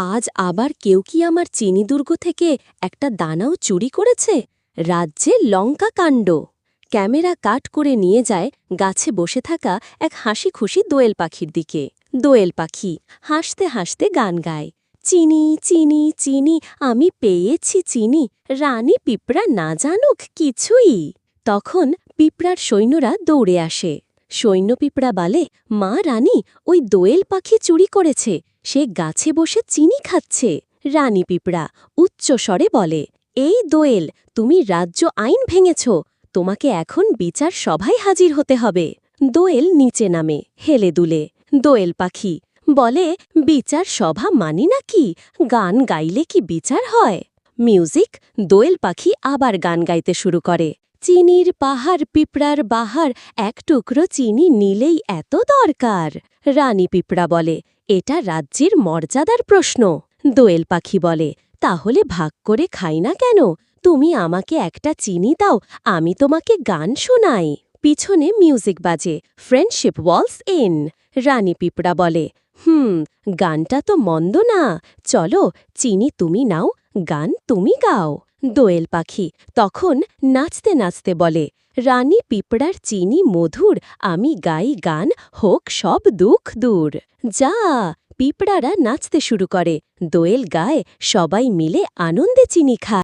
আজ আবার কেউ কি আমার চিনি দুর্গ থেকে একটা দানাও চুরি করেছে? রাজ্যে লঙ্কা কাণ্ড। ক্যামেরা কাট করে নিয়ে যায় গাছে বসে থাকা এক হাসি খুশি দোয়েল পাখির দিকে। দোয়েল পাখি হাসতে হাসতে গান গায়। চিনি চিনি চিনি, আমি পেয়েছি চিনি, রানী পিঁপড়া না জানুক কিছুই। তখন পিঁপড়ার সৈন্যরা দৌড়ে আসে। সৈন্য পিঁপড়া বলে, মা রানী, ওই দোয়েল পাখি চুরি করেছে। সে গাছে বসে চিনি খাচ্ছে, রানী পিঁপড়া উচ্চ স্বরে বলে, এই দোয়েল, তুমি রাজ্য আইন ভেঙেছ, তোমাকে এখন বিচার সভায় হাজির হতে হবে। দোয়েল নিচে নামে, হেলে দুলে, দোয়েল পাখি, বলে, বিচার সভা মানি নাকি গান গাইলে কি বিচার হয়? মিউজিক, দোয়েল পাখি আবার গান গাইতে শুরু করে, চিনির পাহাড় পিঁপড়ার বাহার, এক টুকরো চিনি নিলেই এত দরকার। রানী পিঁপড়া বলে, এটা রাজ্যের মর্যাদার প্রশ্ন। দোয়েল পাখি বলে, তাহলে ভাগ করে খাই না কেন? তুমি আমাকে একটা চিনি দাও, আমি তোমাকে গান শোনাই। পিছনে মিউজিক বাজে ফ্রেন্ডশিপ ওয়ালস ইন রানী পিঁপড়া বলে, হুম, গানটা তো মন্দ না। চলো, চিনি তুমি নাও, গান তুমি গাও। দোয়েল পাখি তখন নাচতে নাচতে বলে রানী পিঁপড়ার চিনি মধুর, আমি গাই গান, হোক সব দুঃখ দূর। যা, পিঁপড়ারা নাচতে শুরু করে, দোয়েল গায়ে, সবাই মিলে আনন্দে চিনি খায়।